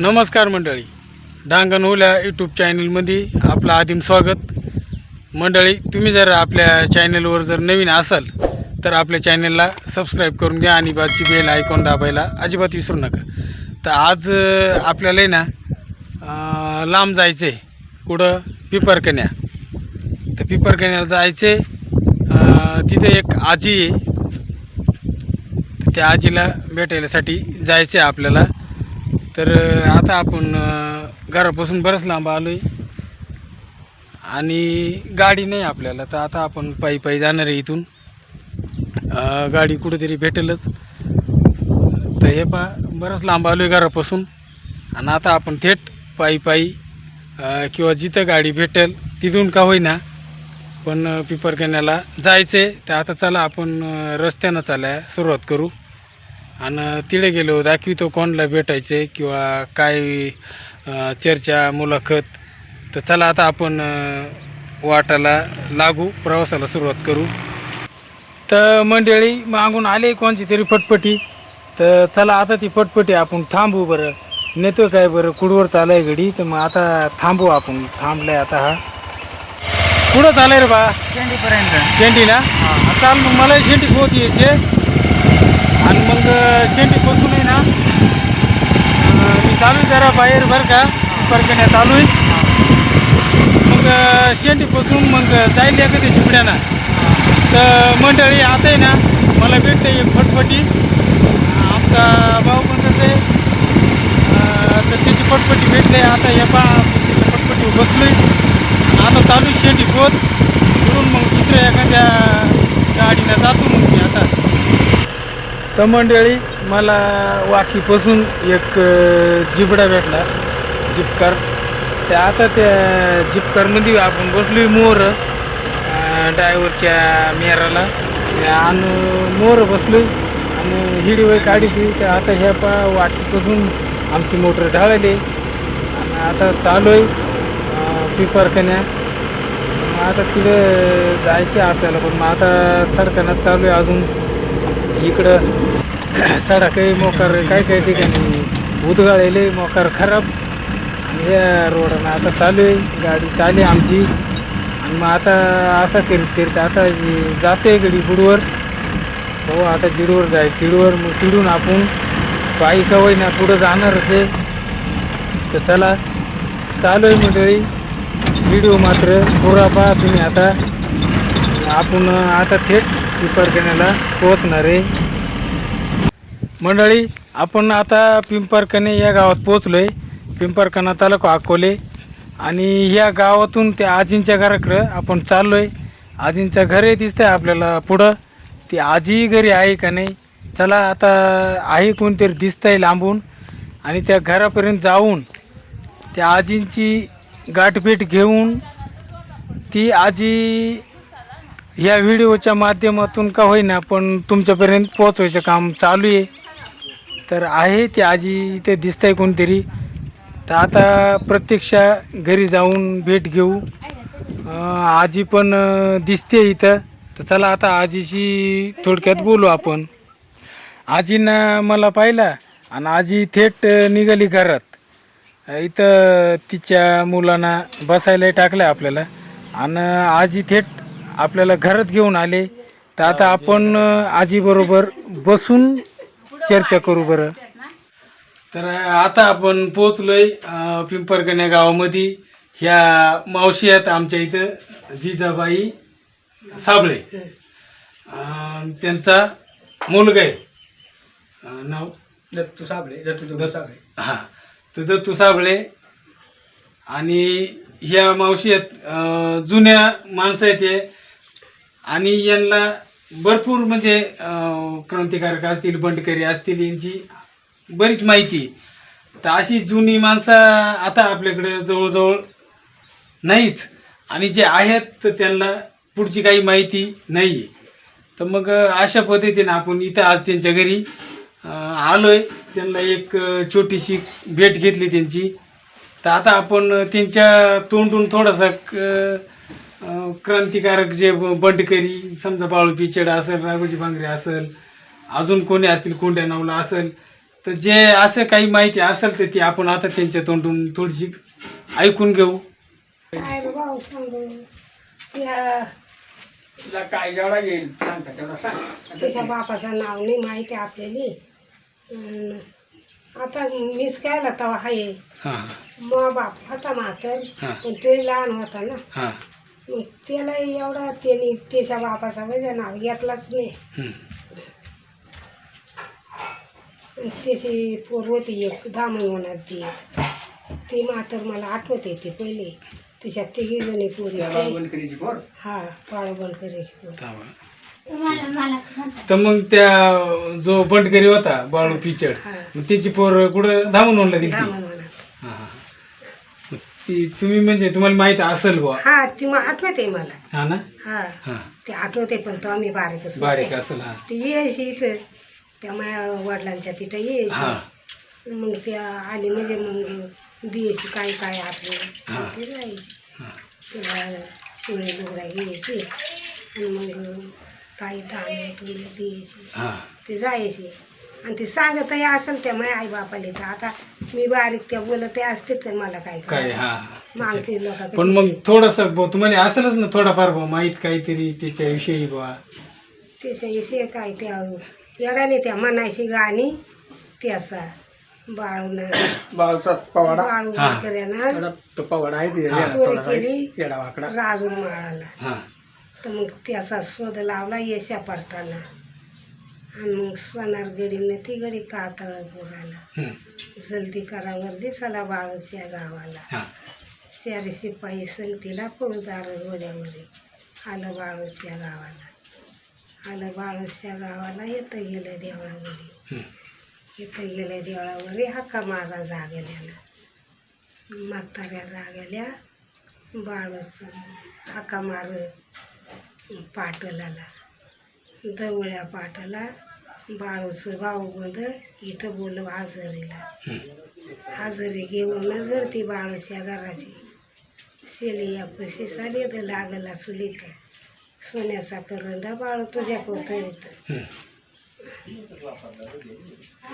नमस्कार मंडळी. डांगण ओल्या यूट्यूब चॅनलमध्ये आपलं आदिम स्वागत. मंडळी तुम्ही जर आपल्या चॅनलवर जर नवीन असाल तर आपल्या चॅनलला सबस्क्राईब करून घ्या आणि बाजूची बेल आयकॉन दाबायला अजिबात विसरू नका. तर आज आपल्याला आहे ना लांब जायचं आहे कुठं? पिपरकन्या. तर पिपरकन्याला जायचं आहे तिथे एक आजी आहे. त्या आजीला भेटायलासाठी जायचं आहे आपल्याला. तर आता आपण घरापासून बरंच लांब आलो आहे आणि गाडी नाही आपल्याला तर आता आपण पायी पायी जाणार आहे इथून. गाडी कुठेतरी भेटेलच. तर हे पा बरंच लांब आलो आहे घरापासून. आणि आता आपण थेट पायी पायी किंवा जिथं गाडी भेटेल तिथून का होईना पण अ, पिपरकन्याला जायचं आहे तर आता चला आपण रस्त्यानं चालाय सुरुवात करू. आणि तिथे गेलो दाखवितो कोणाला भेटायचे किंवा काय चर्चा मुलाखत. तर चला आता आपण वाटाला लागू प्रवासाला सुरुवात करू. तर मंडळी मागून आले कोणची तरी पटपटी. तर चला आता ती पटपटी आपण थांबू बरं. नेतो काय बरं? कुडवर चालाय घडी? तर मग आता थांबू आपण. थांबलाय आता हा. कुठं चालाय रे बा? शेंडीपर्यंत शेंडी ना? चाल मग मला शेंडी पोहत यायचे मग शेंडी पोचून आहे ना मी चालू आहे जरा बाहेर बरं का परगण्या चालू आहे. मग शेंडी पोचून मग जाईल एखाद्या चिपड्यानं. तर मंडळी आता आहे ना मला भेटते एक फटफटी. आमचा भाऊ पण तसे तर त्याची फटफटी भेटले आता हे पा फटफटी बसलोय. आता चालू आहे शेंडी पोत. म्हणून मग दुसऱ्या एखाद्या गाडीनं जातो मग मी आता. तर मंडळी मला वाकीपासून एक जिबडा भेटला. जिपकार त्या आता त्या जिपकारमध्ये आपण बसलोय मोर ड्रायव्हरच्या मेराला. आणि मोर बसलो आणि हिडी वय काढी ती तर आता ह्या पा वाकीपासून आमची मोटर ढाळली. आणि आता चालू आहे पिपरकन्या मग आता तिकडे जायचं आहे आपल्याला. पण मग आता सडकानं चालू आहे अजून. इकडं सडा काही मोकार काय काही ठिकाणी? उदगाळलेले मोकार खराब. आणि या रोडानं आता चालू आहे गाडी चालू आहे आमची. आणि मग आता असं करीत करीत आता जाते गडी गुडवर हो आता जिडवर जाईल तिडवर. मग तिडून आपण पायी का होईना पुढं जाणारच आहे. तर चला चालू आहे मंडळी. व्हिडिओ मात्र पुरा पहा तुम्ही आता. आपण आता थेट पिंपरकण्याला पोहोचणार आहे. मंडळी आपण आता पिंपरकणे या गावात पोचलो आहे पिंपरकणा तालुका अकोले. आणि या गावातून त्या आजींच्या घराकडं आपण चाललो आहे आजींचं घर आहे आपल्याला पुढं. ती आजी घरी आहे का नाही? चला आता आहे कोणतरी दिसतं आहे लांबून. आणि त्या घरापर्यंत जाऊन त्या आजींची गाठभेट घेऊन ती आजी ह्या व्हिडिओच्या माध्यमातून का होईना पण तुमच्यापर्यंत पोहोचवायचं काम चालू आहे. तर आहे ती आजी इथे दिसतंय कोणतरी. तर आता प्रत्यक्ष घरी जाऊन भेट घेऊ. आजी पण दिसते इथं. तर चला आता आजीशी थोडक्यात बोलू आपण. आजीनं मला पाहिला आणि आजी थेट निघाली घरात. इथं तिच्या मुलांना बसायला टाकलं आपल्याला. आणि आजी थेट आपल्याला घरात घेऊन आले. तर आता आपण आजीबरोबर बसून चर्चा करू बरं. तर आता आपण पोचलोय अं, पिंपरकण्या गावामध्ये. ह्या मावशी आहेत आमच्या इथं जिजाबाई साबळे. अं, त्यांचा मुलगा आहे. नाव? दत्तू साबळे दत्तू दत्तू. साबळे. हां. तर दत्तू साबळे आणि ह्या मावशी आहेत जुन्या माणसं आहेत आणि यांना भरपूर म्हणजे क्रांतिकारक असतील बंडकरी असतील यांची बरीच माहिती. तर अशी जुनी माणसं आता आपल्याकडे जवळजवळ नाहीच. आणि जे आहेत तर त्यांना पुढची काही माहिती नाही. आहे तर मग अशा पद्धतीने आपण इथं आज त्यांच्या घरी आलो आलोय. त्यांना एक छोटीशी भेट घेतली त्यांची. तर आता आपण त्यांच्या तोंडून थोडासा क- क्रांतिकारक जे बंडकरी समजा बाळू पिचड असेल राघोजी भांगरे असेल अजून कोणी असतील कोंड्या नावला असेल तर जे असं काही माहिती असेल तर ती आपण आता त्यांच्या तोंडून थोडीशी ऐकून घेऊ. तुला काय जेवढा येईल? सांग का तेवढा सांग. त्याच्या बापाचं नाव नाही माहिती आपल्याली. अन आता मीच कायला तवा आहे हां. मग बाप होता म्हातर हां. पण तो लहान होता ना. हां. त्याला एवढा त्याने त्याच्या बापाचा म्हणजे नाव घेतलाच नाही. हं. त्याची पोर होती एक दामण होणार ती ती मातर मला आठवत येते पहिले. त्याच्यात तिघी जणी पोरी हा पाळबण करायची पोर. तर मग त्या जो बंडकरी होता बाळू पिचड मग त्याची पोर कुठं? धामून म्हणलं दिली दामण होणार हां हां मग ती तुम्ही म्हणजे तुम्हाला माहिती असेल बुवा. हा ती मग आठवते मला. हा ना? हा. हां. ते आठवते पण तो आम्ही बारीकच होते. बारीक असेल हां. ती यायची इथं. त्या माझ्या वडिलांच्या तिथं हां. यायची मग त्या आली म्हणजे मग द्यायची काय काय आपले हा. ते जायची हां. तिला लुगडा घ्यायची आणि मग काही दाणे तुला द्यायची हां. ते जायची. आणि ते सांगतही असेल त्या माझ्या आई बापाले तर आता मी बारीक त्या बोलत असते तर मला काय काय कळलं. हां माणसे लोक पण मग थोडस तुम्हाला असेलच ना थोडाफार बुवा माहीत काहीतरी त्याच्याविषयी बुवा त्याच्याविषयी काय त्या येडाने त्या म्हणायची गाणी ते असा बाळून बाळचा पवाडा बाळू हा. थोडा तो पवाडा आहे हा. थोडा केली. आहे, येडा वाकडा राजून माळाला हां तर मग त्याचा शोध लावला येशा पारताना आणि मग सोनार गडीनं ती गडी कातळ पुराला हं. जल्दी करावर दिसाला बाळूच्या गावाला. चारी शिपाई संगतीला फौजदार घोड्यावर आलं बाळूच्या गावाला. आलं बाळूच्या गावाला येतं गेलं देवळावरी हं. इथं गेल्या देवळावरी हाका माझा जागेल्याला म्हाताऱ्या जागेल्या बाळूच हाका मार पाटलाला. दवळ्या पाटाला भाऊ बंद इथं बोलव हजरीला. हं. हजेरी घेऊन जळती बाळूच्या घराची शेली या पशी साली तर लागला चुलीत सोन्याचा करंडा बाळू तुझ्या कोथळीत हं.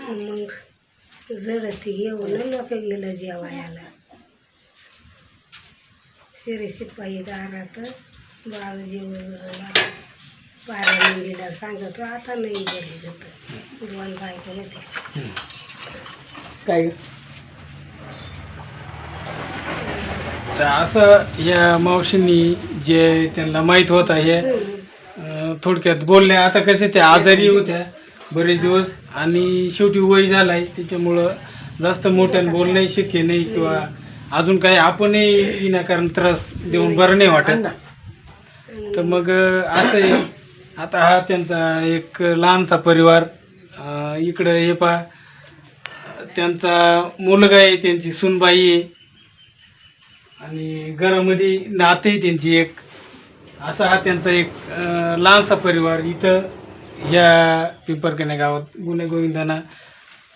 मग जडती घेऊन लोक गेलं जेवायला. शिरे शिपाई दारात बाळू जेवण पाऱ्या मुलीला सांगतो आता नाही गेली जात. दोन बायका होत्या हं. काय तर असं या मावशींनी जे त्यांना माहीत होतं हे अं, थोडक्यात बोलल्या. आता कसे ते आजारी होत्या बरेच दिवस आणि शेवटी वय झालाय. त्याच्यामुळं जास्त मोठ्यानं बोलणंही शक्य नाही किंवा अजून काही आपणही विनाकारण त्रास देऊन बरं नाही वाटत. तर मग अं, असं आहे. आता हा त्यांचा एक लहानसा परिवार अं, इकडं हे पहा. त्यांचा मुलगा आहे त्यांची सुनबाई आहे. आणि घरामध्ये नाते आहे त्यांची एक. असा हा त्यांचा एक अं, लहानसा परिवार इथं ह्या पिंपरकण्या गावात गुन्हे गोविंदांना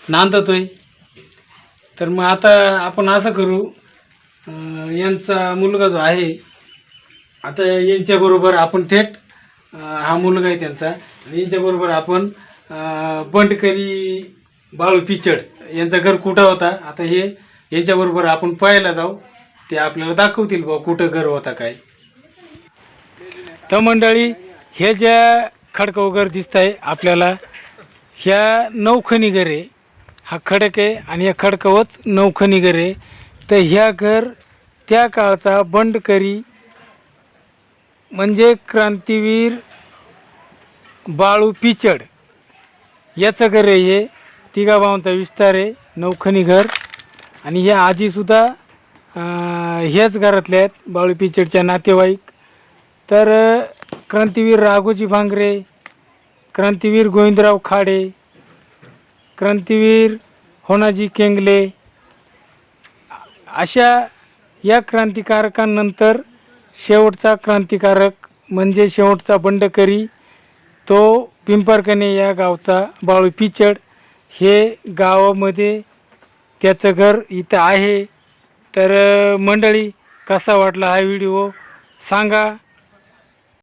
नांदतोय. तर मग आता आपण असं करू अं, यांचा मुलगा जो आहे आता यांच्याबरोबर आपण थेट हा मुलगा आहे त्यांचा. आणि यांच्याबरोबर आपण बंडकरी बाळू पिचड यांचा घर कुठं होता? आता हे यांच्याबरोबर आपण पाहायला जाऊ. ते आपल्याला दाखवतील बा कुठं घर होता काय. तर मंडळी हे ज्या खडकं वगैरे दिसत आहे आपल्याला ह्या नौखनी घर आहे. हा खडक आहे आणि या खडकावच नौखनी घर आहे. तर ह्या घर त्या काळचा बंडकरी म्हणजे क्रांतीवीर बाळू पिचड. याचं घर आहे हे. तिघा भावांचा विस्तार आहे. नौखनी घर. आणि ह्या आजीसुद्धा ह्याच घरातल्या आहेत बाळू पिचडच्या नातेवाईक. तर क्रांतीवीर राघोजी भांगरे क्रांतीवीर गोविंदराव खाडे क्रांतीवीर होनाजी केंगले अशा या क्रांतिकारकांनंतर शेवटचा क्रांतिकारक म्हणजे शेवटचा बंडकरी तो पिंपरकणे या गावचा बाळू पिचड. हे गावामध्ये त्याचं घर इथं आहे. तर मंडळी कसा वाटला हा व्हिडिओ सांगा.